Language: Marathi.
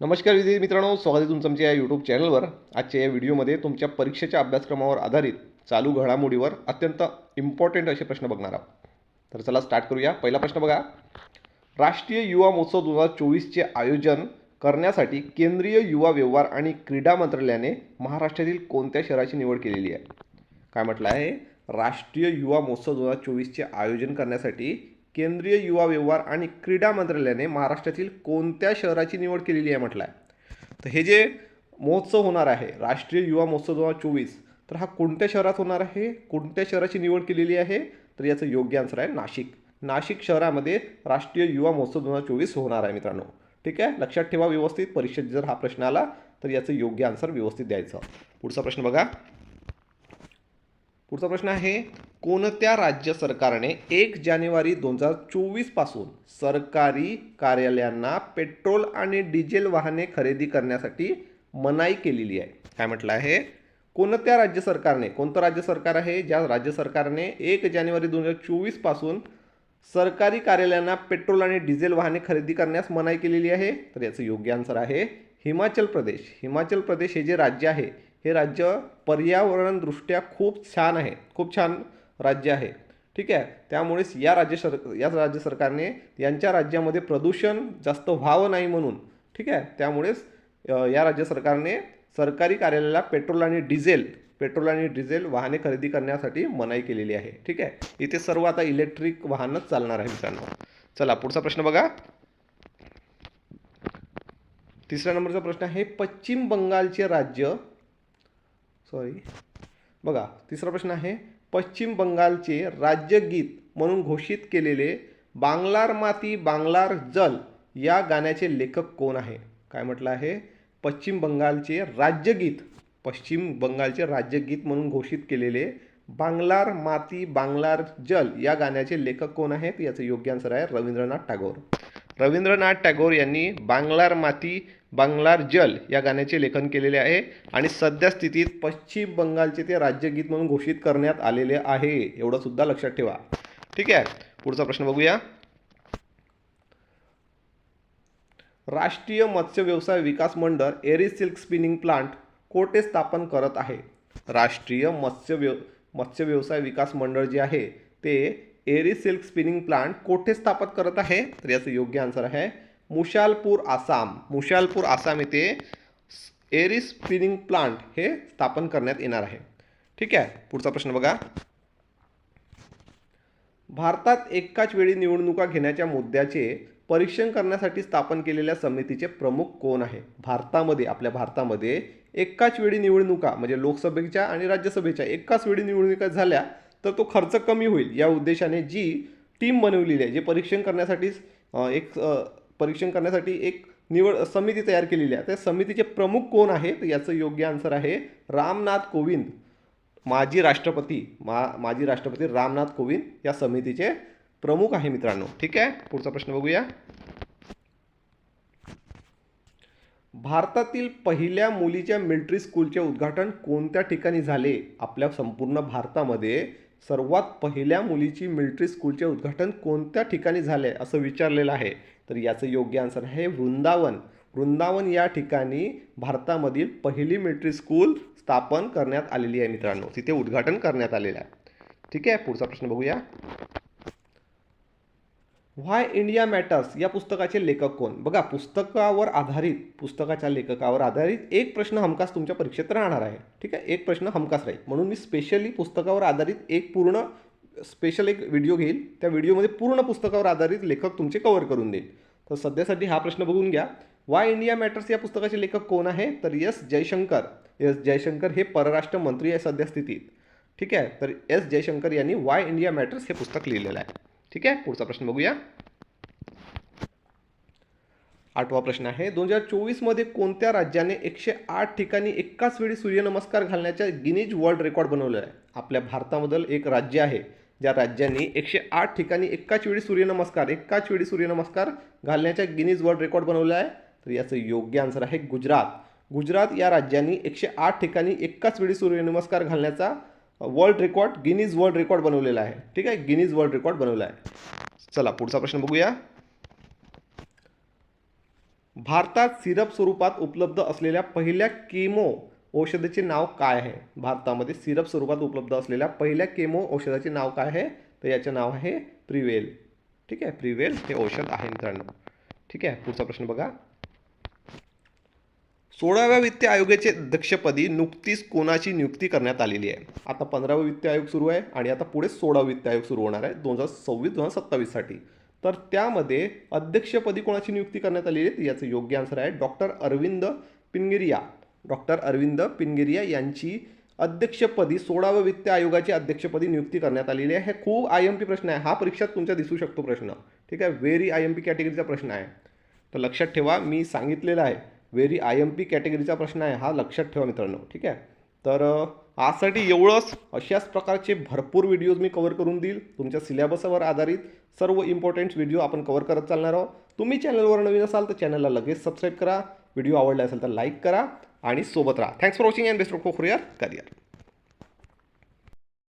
नमस्कार विद्यार्थी मित्रांनो स्वागत आहे तुमचं आमच्या या यूट्यूब चॅनलवर आजच्या या व्हिडिओमध्ये तुमच्या परीक्षेच्या अभ्यासक्रमावर आधारित चालू घडामोडीवर अत्यंत इम्पॉर्टंट असे प्रश्न बघणार आहोत. तर चला स्टार्ट करूया. पहिला प्रश्न बघा. राष्ट्रीय युवा महोत्सव दोन हजार चोवीसचे आयोजन करण्यासाठी केंद्रीय युवा व्यवहार आणि क्रीडा मंत्रालयाने महाराष्ट्रातील कोणत्या शहराची निवड केलेली आहे? काय म्हटलं आहे? राष्ट्रीय युवा महोत्सव दोन हजार चोवीसचे आयोजन करण्यासाठी केंद्रीय युवा व्यवहार आणि क्रीडा मंत्रालयाने महाराष्ट्रातील कोणत्या शहराची निवड केलेली आहे म्हटलं आहे तर हे जे महोत्सव होणार आहे राष्ट्रीय युवा महोत्सव दोन हजार चोवीस तर हा कोणत्या शहरात होणार आहे? कोणत्या शहराची निवड केलेली आहे? तर याचं योग्य आन्सर आहे नाशिक. नाशिक शहरामध्ये राष्ट्रीय युवा महोत्सव दोन हजार चोवीस होणार आहे मित्रांनो. ठीक आहे? लक्षात ठेवा व्यवस्थित परीक्षेत जर हा प्रश्न आला तर याचं योग्य आन्सर व्यवस्थित द्यायचं. पुढचा प्रश्न बघा. पुढचा प्रश्न आहे कोणत्या राज्य सरकारने एक जानेवारी दोन हजार चोवीसपासून सरकारी कार्यालयांना पेट्रोल आणि डिझेल वाहने खरेदी करण्यासाठी मनाई केलेली आहे? काय म्हटलं आहे? कोणत्या राज्य सरकारने कोणतं राज्य सरकार आहे ज्या राज्य सरकारने एक जानेवारी दोन हजार चोवीसपासून सरकारी कार्यालयांना पेट्रोल आणि डिझेल वाहने खरेदी करण्यास मनाई केलेली आहे? तर याचं योग्य आन्सर आहे हिमाचल प्रदेश. हिमाचल प्रदेश हे जे राज्य आहे हे राज्य पर्यावरणदृष्ट्या खूप छान आहे. खूप छान राज्य आहे. ठीक आहे? त्यामुळेच या राज्य सर या राज्य सरकारने यांच्या राज्यामध्ये प्रदूषण जास्त व्हावं नाही म्हणून ठीक आहे? त्यामुळेच या राज्य सरकारने सरकारी कार्यालयाला पेट्रोल आणि डिझेल पेट्रोल आणि डिझेल वाहने खरेदी करण्यासाठी मनाई केलेली आहे. ठीक आहे? इथे सर्व आता इलेक्ट्रिक वाहनच चालणार आहे मित्रांनो. चला पुढचा प्रश्न बघा. तिसऱ्या नंबरचा प्रश्न आहे पश्चिम बंगालचे राज्य सॉरी बघा तिसरा प्रश्न आहे पश्चिम बंगालचे राज्यगीत म्हणून घोषित केलेले बांगलार माती बांगलार जल या गाण्याचे लेखक कोण आहे? काय म्हटलं आहे? पश्चिम बंगालचे राज्यगीत पश्चिम बंगालचे राज्यगीत म्हणून घोषित केलेले बांगलार माती बांगलार जल या गाण्याचे लेखक कोण आहेत? याचं योग्य आन्सर आहे रवींद्रनाथ टागोर. रवींद्रनाथ टागोर यांनी बांगलार माती बंगलार जल या गाण्याचे लेखन केलेले आहे आणि सध्या स्थितीत पश्चिम बंगालचे ते राज्यगीत म्हणून घोषित करण्यात आलेले आहे. एवढं सुद्धा लक्षात ठेवा. ठीक आहे. पुढचा प्रश्न बघूया. राष्ट्रीय मत्स्य व्यवसाय विकास मंडळ एरी सिल्क स्पिनिंग प्लांट कोठे स्थापन करत आहे? राष्ट्रीय मत्स्य व्यव मत्स्य व्यवसाय विकास मंडळ जे आहे ते एरी सिल्क स्पिनिंग प्लांट कोठे स्थापन करत आहे? तर याचं योग्य आन्सर आहे मुशालपूर आसाम. मुशालपूर आसाम येथे एरी स्पिनिंग प्लांट हे स्थापन करण्यात येणार आहे. ठीक आहे? पुढचा प्रश्न बघा. भारतात एकाच वेळी निवडणुका घेण्याच्या मुद्द्याचे परीक्षण करण्यासाठी स्थापन केलेल्या समितीचे प्रमुख कोण आहे? भारतामध्ये आपल्या भारतामध्ये एकाच वेळी निवडणुका म्हणजे लोकसभेच्या आणि राज्यसभेच्या एकाच वेळी निवडणुका झाल्या तर तो खर्च कमी होईल या उद्देशाने जी टीम बनवलेली आहे जे परीक्षण करण्यासाठी एक परीक्षण करण्यासाठी एक निवड समिती तयार केलेली आहे. त्या समितीचे प्रमुख कोण आहेत? याचं योग्य आन्सर आहे रामनाथ कोविंद. माजी राष्ट्रपती मा माजी राष्ट्रपती रामनाथ कोविंद या समितीचे प्रमुख आहे मित्रांनो. ठीक आहे? पुढचा प्रश्न बघूया. भारतातील पहिल्या मुलीच्या मिलिटरी स्कूलचे उद्घाटन कोणत्या ठिकाणी झाले? आपल्या संपूर्ण भारतामध्ये सर्वात पहिल्या मुलीची मिलिटरी स्कूलचे उद्घाटन कोणत्या ठिकाणी झाले असं विचारलेलं आहे? तर याचं योग्य आन्सर आहे वृंदावन. वृंदावन या ठिकाणी भारतामधील पहिली मिलिटरी स्कूल स्थापन करण्यात आलेली आहे मित्रांनो. तिथे उद्घाटन करण्यात आलेलं आहे. ठीक आहे पुढचा प्रश्न बघूया. व्हाय इंडिया मॅटर्स या पुस्तकाचे लेखक कोण? बघा पुस्तकावर आधारित पुस्तकाच्या लेखकावर आधारित एक प्रश्न हमखास तुमच्या परीक्षेत राहणार आहे. ठीक आहे? एक प्रश्न हमखास राहील. म्हणून मी स्पेशली पुस्तकावर आधारित एक पूर्ण स्पेशल एक व्हिडिओ घेईल. त्या व्हिडिओमध्ये पूर्ण पुस्तकावर आधारित लेखक तुमचे कव्हर करून देईल. तर सध्यासाठी हा प्रश्न बघून घ्या. वाय इंडिया मॅटर्स या पुस्तकाचे लेखक कोण आहे? तर एस जयशंकर. एस जयशंकर हे परराष्ट्र मंत्री आहे सध्या स्थितीत. ठीक आहे? तर एस जयशंकर यांनी वाय इंडिया मॅटर्स हे पुस्तक लिहिलेलं आहे. ठीक आहे? पुढचा प्रश्न बघूया. आठवा प्रश्न आहे दोन हजार चोवीसमध्ये कोणत्या राज्याने एकशे आठ ठिकाणी एकाच वेळी सूर्यनमस्कार घालण्याच्या गिनीज वर्ल्ड रेकॉर्ड बनवलं आहे आपल्या भारतामधलं एक राज्य आहे ज्या राज्यांनी एकशे आठ ठिकाणी एकाच वेळी सूर्यनमस्कार एकाच वेळी सूर्यनमस्कार घालण्याच्या गिनीज वर्ल्ड रेकॉर्ड बनवलं आहे तर याचं योग्य आन्सर आहे गुजरात. गुजरात या राज्यांनी एकशे आठ ठिकाणी एकाच वेळी सूर्यनमस्कार घालण्याचा world record Guinness world record बनवलेला आहे. ठीक आहे? गिनीज वर्ल्ड रेकॉर्ड बनवला आहे. चला पुढचा प्रश्न बघूया. भारतात सिरप स्वरूपात उपलब्ध असलेल्या पहिल्या केमो औषधाचे नाव काय आहे? भारतामध्ये सिरप स्वरूपात उपलब्ध असलेल्या पहिल्या केमो औषधाचे नाव काय आहे? तर याचे नाव आहे प्रिवेल ठीक आहे? प्रिवेल हे औषध आहे मित्रांनो. ठीक आहे? पुढचा प्रश्न बघा. सोळाव्या वित्त आयोगाचे अध्यक्षपदी नुकतीच कोणाची नियुक्ती करण्यात आलेली आहे? आता पंधरावा वित्त आयोग सुरू आहे आणि आता पुढे सोळावा वित्त आयोग सुरू होणार आहे दोन हजार सव्वीस दोन हजार सत्तावीससाठी तर त्यामध्ये अध्यक्षपदी कोणाची नियुक्ती करण्यात आलेली आहे? तर याचं योग्य आन्सर आहे डॉक्टर अरविंद पिनगिरिया. डॉक्टर अरविंद पिनगिरिया यांची अध्यक्षपदी सोळाव्या वित्त आयोगाची अध्यक्षपदी नियुक्ती करण्यात आलेली आहे. हे खूप आय एम पी प्रश्न आहे. हा परीक्षात तुमच्या दिसू शकतो प्रश्न. ठीक आहे? व्हेरी आय एम पी कॅटेगरीचा प्रश्न आहे. तर लक्षात ठेवा मी सांगितलेलं आहे. व्हेरी आय एम पी कॅटेगरीचा प्रश्न आहे हा लक्षात ठेवा मित्रांनो ठीक आहे? तर आजसाठी एवढंच. अशाच प्रकारचे भरपूर व्हिडिओज मी कवर करून देईल. तुमच्या सिलेबसवर आधारित सर्व इम्पॉर्टंट व्हिडिओ आपण कवर करत चालणार आहोत. तुम्ही चॅनलवर नवीन असाल तर चॅनलला लगेच सबस्क्राईब करा. व्हिडिओ आवडला असेल तर लाईक करा आणि सोबत राहा. Thanks for watching and best for your career